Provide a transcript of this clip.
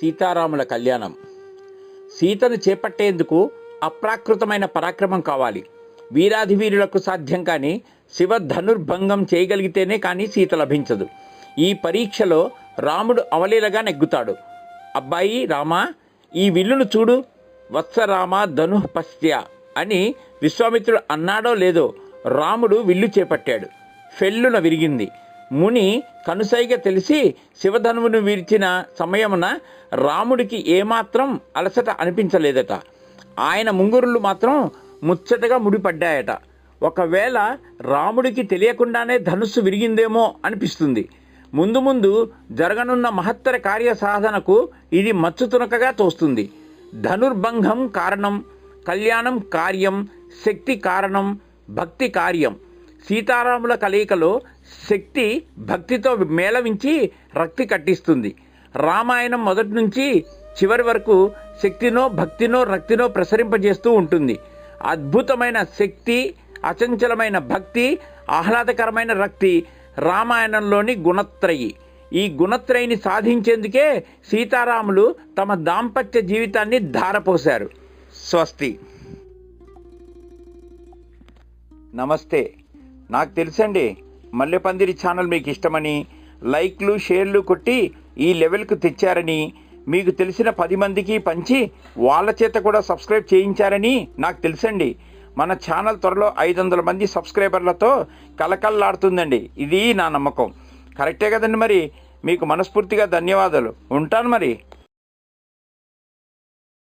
సీతారాముల కళ్యాణం. సీతను చేపట్టేందుకు అప్రాకృతమైన పరాక్రమం కావాలి. వీరాధి వీరులకు సాధ్యం కానీ శివ ధనుర్భంగం చేయగలిగితేనే కానీ సీత లభించదు. ఈ పరీక్షలో రాముడు అవలీలగా నెగ్గుతాడు. అబ్బాయి రామా ఈ విల్లును చూడు. వత్సరామ ధను పశ్య అని విశ్వామిత్రుడు అన్నాడో లేదో రాముడు విల్లు చేపట్టాడు. ఫెల్లున విరిగింది. ముని కనుసైగ తెలిసి శివధనువును వీర్చిన సమయమున రాముడికి ఏమాత్రం అలసట అనిపించలేదట. ఆయన ముంగురులు మాత్రం ముచ్చటగా ముడిపడ్డాయట. ఒకవేళ రాముడికి తెలియకుండానే ధనుస్సు విరిగిందేమో అనిపిస్తుంది. ముందు ముందు జరగనున్న మహత్తర కార్య సాధనకు ఇది మచ్చుతునకగా తోస్తుంది. ధనుర్భంగం కారణం కళ్యాణం కార్యం శక్తి కారణం భక్తి కార్యం. సీతారాముల కలయికలో శక్తి భక్తితో మేళవించి రక్తి కట్టిస్తుంది. రామాయణం మొదటి నుంచి చివరి వరకు శక్తినో భక్తినో రక్తినో ప్రసరింపజేస్తూ ఉంటుంది. అద్భుతమైన శక్తి అచంచలమైన భక్తి ఆహ్లాదకరమైన రక్తి రామాయణంలోని గుణత్రయి. ఈ గుణత్రయిని సాధించేందుకే సీతారాములు తమ దాంపత్య జీవితాన్ని ధారపోశారు. స్వస్తి. నమస్తే. నాకు తెలుసండి. మల్లెపందిరి ఛానల్ మీకు ఇష్టమని లైక్లు షేర్లు కొట్టి ఈ లెవెల్కు తెచ్చారని మీకు తెలిసిన పది మందికి పంచి వాళ్ళ చేత కూడా సబ్స్క్రైబ్ చేయించారని నాకు తెలుసండి. మన ఛానల్ త్వరలో ఐదు వందల మంది సబ్స్క్రైబర్లతో కలకల్లాడుతుందండి. ఇది నా నమ్మకం. కరెక్టే కదండి మరి? మీకు మనస్ఫూర్తిగా ధన్యవాదాలు. ఉంటాను మరి.